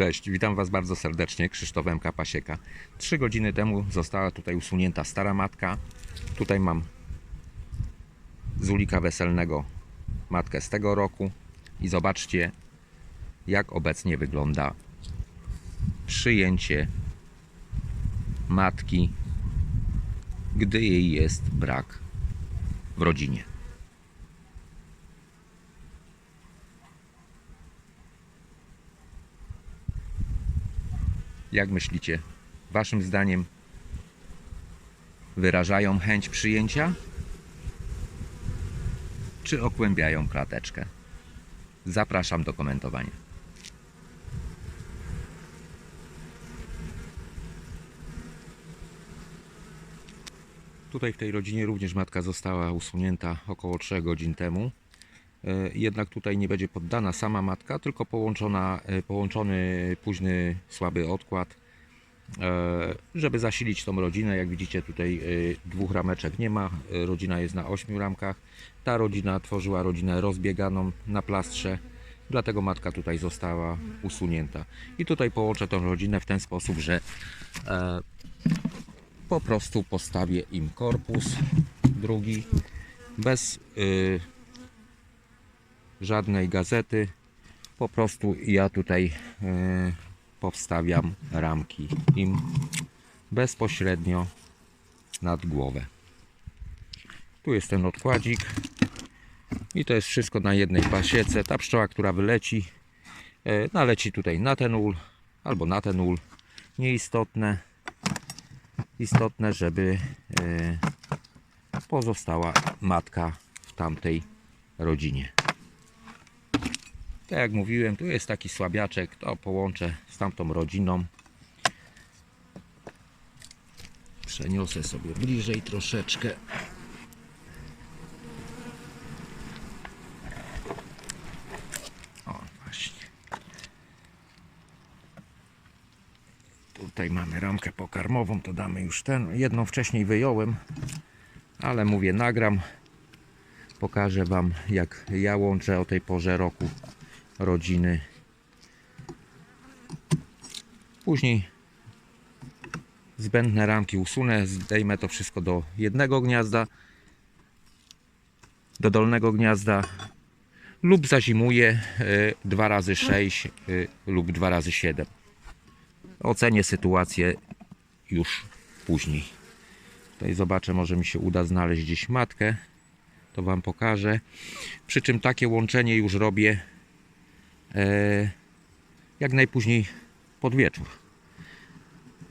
Cześć, witam Was bardzo serdecznie, Krzysztof M. Pasieka. Trzy godziny temu została tutaj usunięta stara matka. Tutaj mam z ulika weselnego matkę z tego roku i zobaczcie jak obecnie wygląda przyjęcie matki, gdy jej jest brak w rodzinie. Jak myślicie, waszym zdaniem wyrażają chęć przyjęcia? Czy okłębiają klateczkę? Zapraszam do komentowania. Tutaj w tej rodzinie również matka została usunięta około 3 godzin temu. E, Jednak tutaj nie będzie poddana sama matka, tylko połączona, e, połączony późny słaby odkład, e, żeby zasilić tą rodzinę. Jak widzicie tutaj dwóch rameczek nie ma, rodzina jest na 8 ramkach. Ta rodzina tworzyła rodzinę rozbieganą na plastrze, dlatego matka tutaj została usunięta. I tutaj połączę tą rodzinę w ten sposób, że po prostu postawię im korpus drugi bez y, żadnej gazety. Po prostu ja tutaj y, powstawiam ramki im bezpośrednio nad głowę. Tu jest ten odkładzik i to jest wszystko na jednej pasiece. Ta pszczoła, która wyleci, y, naleci tutaj na ten ul albo na ten ul. Nieistotne istotne, żeby e, pozostała matka w tamtej rodzinie. Tak jak mówiłem, tu jest taki słabiaczek, to połączę z tamtą rodziną. Przeniosę sobie bliżej troszeczkę. O, właśnie. Tutaj mamy ramkę pokarmową, to damy już ten. Jedną wcześniej wyjąłem, ale mówię, nagram. Pokażę Wam, jak ja łączę o tej porze roku rodziny. Później zbędne ramki usunę, zdejmę to wszystko do jednego gniazda, do dolnego gniazda lub zazimuję 2 razy 6 lub 2 razy 7 ocenię sytuację już później. Tutaj zobaczę, może mi się uda znaleźć gdzieś matkę. To Wam pokażę. Przy czym takie łączenie już robię jak najpóźniej pod wieczór.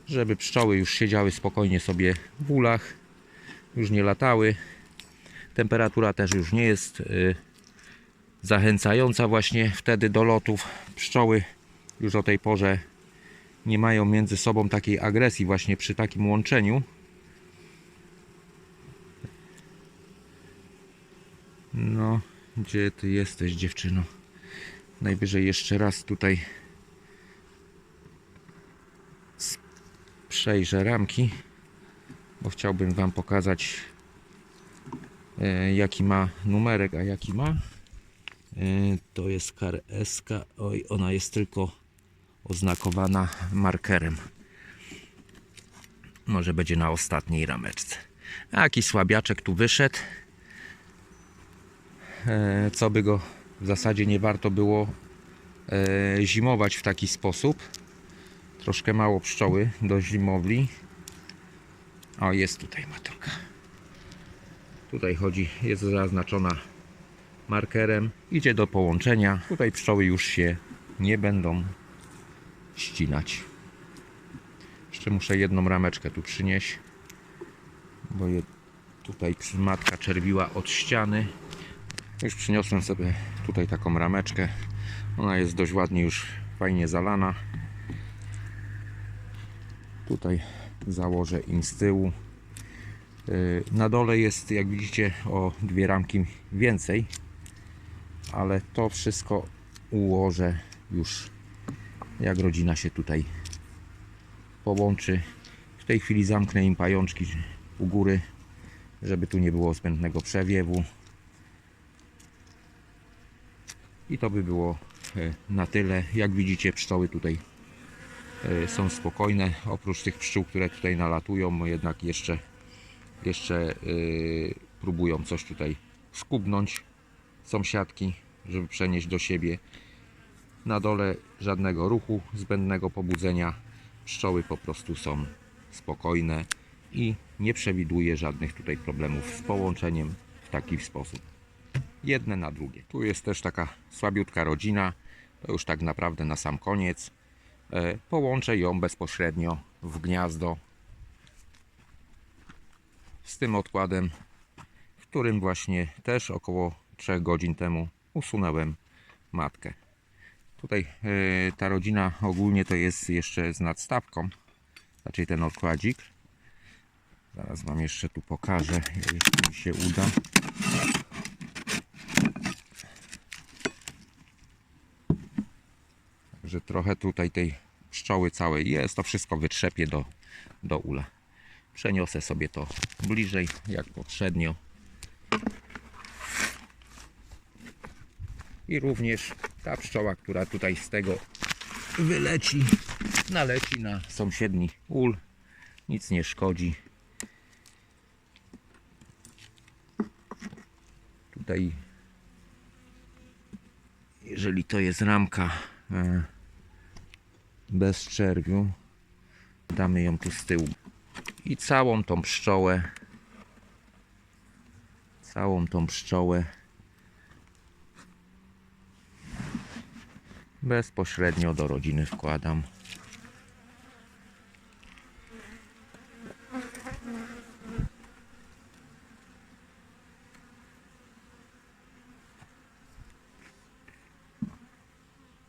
Żeby pszczoły już siedziały spokojnie sobie w ulach, już nie latały. Temperatura też już nie jest e, zachęcająca właśnie wtedy do lotów. Pszczoły już o tej porze nie mają między sobą takiej agresji właśnie przy takim łączeniu. No, gdzie ty jesteś dziewczyno? Najwyżej jeszcze raz tutaj przejrzę ramki, bo chciałbym wam pokazać e, jaki ma numerek, a jaki ma. E, to jest kar SK. Oj, ona jest tylko oznakowana markerem. Może będzie na ostatniej rameczce. A Jaki słabiaczek tu wyszedł. E, Co by go w zasadzie nie warto było e, zimować w taki sposób. Troszkę mało pszczoły do zimowli. O, jest tutaj matulka. Tutaj chodzi, jest zaznaczona markerem. Idzie do połączenia. Tutaj pszczoły już się nie będą ścinać. Jeszcze muszę jedną rameczkę tu przynieść, bo je tutaj matka czerwiła od ściany. Już przyniosłem sobie tutaj taką rameczkę. Ona jest dość ładnie już fajnie zalana. Tutaj założę im z tyłu. Yy, Na dole jest, jak widzicie, o dwie ramki więcej, ale to wszystko ułożę już jak rodzina się tutaj połączy. W tej chwili zamknę im pajączki u góry, żeby tu nie było zbędnego przewiewu. I to by było e, na tyle. Jak widzicie, pszczoły tutaj e, są spokojne. Oprócz tych pszczół, które tutaj nalatują, jednak jeszcze, jeszcze e, próbują coś tutaj skubnąć sąsiadki, żeby przenieść do siebie. Na dole żadnego ruchu, zbędnego pobudzenia. Pszczoły po prostu są spokojne i nie przewiduje żadnych tutaj problemów z połączeniem w taki sposób. Jedne na drugie. Tu jest też taka słabiutka rodzina. To już tak naprawdę na sam koniec. E, Połączę ją bezpośrednio w gniazdo z tym odkładem, w którym właśnie też około 3 godzin temu usunąłem matkę. Tutaj e, ta rodzina ogólnie to jest jeszcze z nadstawką, raczej ten odkładzik. Zaraz Wam jeszcze tu pokażę, jeśli mi się uda. Także trochę tutaj tej pszczoły całej jest, to wszystko wytrzepię do, do ula. Przeniosę sobie to bliżej, jak poprzednio. I również ta pszczoła, która tutaj z tego wyleci, naleci na sąsiedni ul. Nic nie szkodzi. Tutaj, jeżeli to jest ramka e, bez czerwiu, damy ją tu z tyłu. I całą tą pszczołę, całą tą pszczołę bezpośrednio do rodziny wkładam.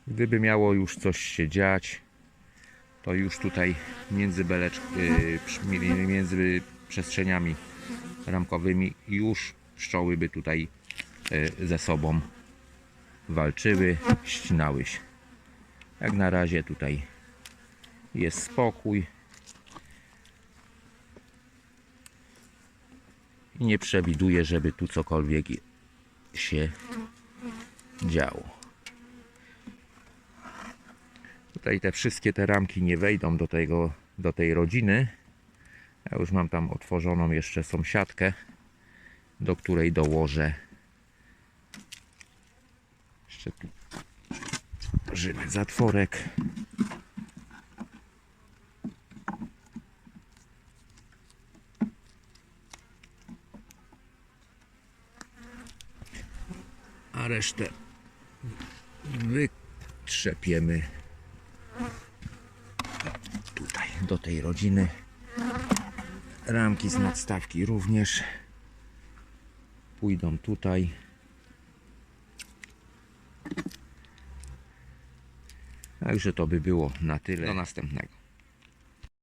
Gdyby miało już coś się dziać, to już tutaj między, belecz, yy, przy- między przestrzeniami ramkowymi już pszczoły by tutaj yy, ze sobą walczyły, ścinały się. Jak na razie tutaj jest spokój. I nie przewiduję, żeby tu cokolwiek się działo. Tutaj te wszystkie te ramki nie wejdą do tego, do tej rodziny. Ja już mam tam otworzoną jeszcze sąsiadkę, do której dołożę jeszcze tu żywy zatworek. A resztę wytrzepiemy tutaj do tej rodziny. Ramki z nadstawki również pójdą tutaj. Także to by było na tyle. Do następnego.